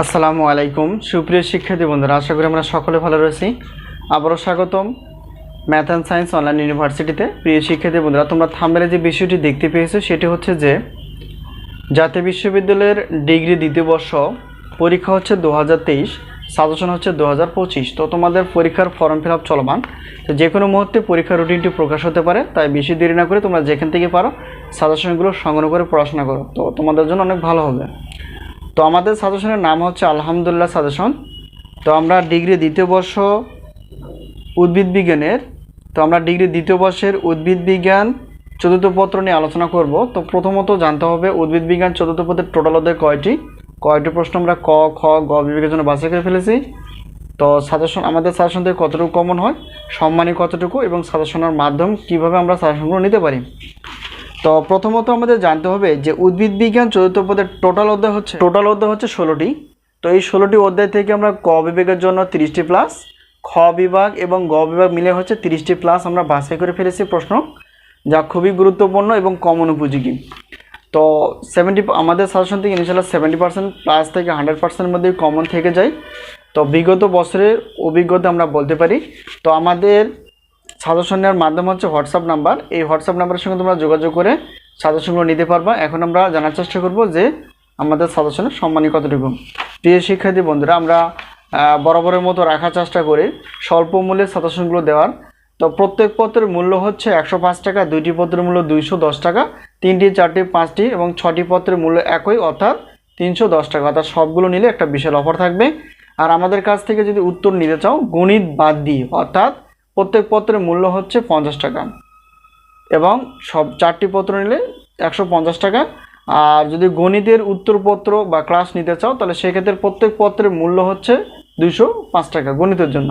আসসালামু আলাইকুম। সুপ্রিয় শিক্ষার্থী বন্ধুরা, আশা করি আমরা সকলে ভালো রয়েছি। আবারও স্বাগতম ম্যাথ অ্যান্ড সায়েন্স অনলাইন ইউনিভার্সিটিতে। প্রিয় শিক্ষার্থী বন্ধুরা, তোমরা থাম্বেলে যে বিষয়টি দেখতে পেয়েছ, সেটি হচ্ছে যে জাতীয় বিশ্ববিদ্যালয়ের ডিগ্রি দ্বিতীয় বর্ষ পরীক্ষা হচ্ছে দু হাজার তেইশ, সাজেশন হচ্ছে দু হাজার পঁচিশ। তো তোমাদের পরীক্ষার ফর্ম ফিল আপ চলমান। তো যে কোনো মুহূর্তে পরীক্ষার রুটিনটি প্রকাশ হতে পারে, তাই বেশি দেরি না করে তোমরা যেখান থেকে পারো, সাজেশনগুলো সংগ্রহ করে পড়াশোনা করো। তো তোমাদের জন্য অনেক ভালো হবে। তো আমাদের সাজেশনের নাম হচ্ছে আলহামদুলিল্লাহ সাজেশন। তো আমরা ডিগ্রি দ্বিতীয় বর্ষ উদ্ভিদ বিজ্ঞানের, তো আমরা ডিগ্রি দ্বিতীয় বর্ষের উদ্ভিদ বিজ্ঞান চতুর্থ পত্র নিয়ে আলোচনা করব। তো প্রথমত জানতে হবে উদ্ভিদ বিজ্ঞান চতুর্থ পত্রের টোটাল অধ্যায় কয়টি? কয়টি প্রশ্ন আমরা ক, খ, গ বিভাগের জন্য বাছাই করে ফেলেছি। তো সাজেশন আমাদের সাজেশন থেকে কতটুকু কমন হয় সম্মানী কতটুকু এবং সাজেশনের মাধ্যম কীভাবে আমরা সাজেশনগুলো নিতে পারি? তো প্রথমত আমাদের জানতে হবে যে উদ্ভিদ বিজ্ঞান চতুর্থ পদের টোটাল অধ্যায় হচ্ছে টোটাল অধ্যায় হচ্ছে ষোলোটি। তো এই ষোলোটি অধ্যায় থেকে আমরা ক বিভাগের জন্য তিরিশটি প্লাস খ বিভাগ এবং গ বিভাগ মিলে হচ্ছে তিরিশটি প্লাস আমরা বাছাই করে ফেলেছি প্রশ্ন, যা খুবই গুরুত্বপূর্ণ এবং কমন উপযোগী। তো সেভেন্টি আমাদের সাজেশন থেকে ইনশাল্লাহ সেভেন্টি পার্সেন্ট প্লাস থেকে হান্ড্রেড পার্সেন্টের মধ্যে কমন থেকে যায়। তো বিগত বছরের অভিজ্ঞতা আমরা বলতে পারি। তো আমাদের সাজেশন নেওয়ার মাধ্যম হচ্ছে হোয়াটসঅ্যাপ নাম্বার। এই হোয়াটসঅ্যাপ নাম্বারের সঙ্গে তোমরা যোগাযোগ করে সাজেশনগুলো নিতে পারবা। এখন আমরা জানার চেষ্টা করব যে আমাদের সাজেশনের সম্মানী কতটুকু। প্রিয় শিক্ষার্থী বন্ধুরা, আমরা বরাবরের মতো রাখার চেষ্টা করি। স্বল্প মূল্যের সাজেশনগুলো দেওয়ার। তো প্রত্যেক পত্রের মূল্য হচ্ছে একশো পাঁচ টাকা, দুইটি পত্রের মূল্য দুইশো দশ টাকা, তিনটি, চারটি, পাঁচটি এবং ছটি পত্রের মূল্য একই, অর্থাৎ তিনশো দশ টাকা। অর্থাৎ সবগুলো নিলে একটা বিশাল অফার থাকবে। আর আমাদের কাছ থেকে যদি উত্তর নিতে চাও, গণিত বাদ দিয়ে, অর্থাৎ প্রত্যেক পত্রের মূল্য হচ্ছে পঞ্চাশ টাকা। এবং সব চারটি পত্র নিলে একশো পঞ্চাশ টাকা। আর যদি গণিতের উত্তরপত্র বা ক্লাস নিতে চাও, তাহলে সেক্ষেত্রে প্রত্যেক পত্রের মূল্য হচ্ছে দুশো পাঁচ টাকা গণিতের জন্য।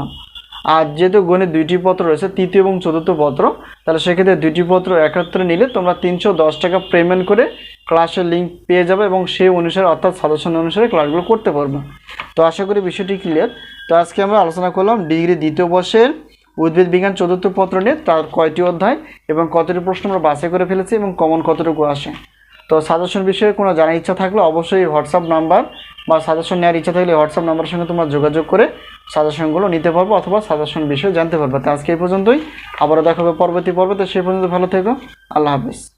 আর যেহেতু গণিত দুইটি পত্র রয়েছে, তৃতীয় এবং চতুর্থ পত্র, তাহলে সেক্ষেত্রে দুইটি পত্র একত্রে নিলে তোমরা তিনশো দশ টাকা পেমেন্ট করে ক্লাসের লিঙ্ক পেয়ে যাবে এবং সেই অনুসারে, অর্থাৎ সাজেশন অনুসারে ক্লাসগুলো করতে পারবে। তো আশা করি বিষয়টি ক্লিয়ার তো আজকে আমরা আলোচনা করলাম ডিগ্রি দ্বিতীয় বর্ষের উদ্ভিদ বিজ্ঞান চতুর্থ পত্র নিয়ে তার কয়টি অধ্যায় এবং কতটি প্রশ্ন আমরা বাসে করে ফেলেছি এবং কমন কতটুকু আসে? তো সাজেশন বিষয়ে কোনো জানার ইচ্ছা থাকলে অবশ্যই হোয়াটসঅ্যাপ নাম্বার বা সাজেশন নেওয়ার ইচ্ছা থাকলে হোয়াটসঅ্যাপ নাম্বারের সঙ্গে তোমরা যোগাযোগ করে সাজেশনগুলো নিতে পারব অথবা সাজেশন বিষয়ে জানতে পারব। তো আজকে এই পর্যন্তই। আবারও দেখাবে পরবর্তী পর্বতে সেই পর্যন্ত ভালো থেকো। আল্লাহ হাফিজ।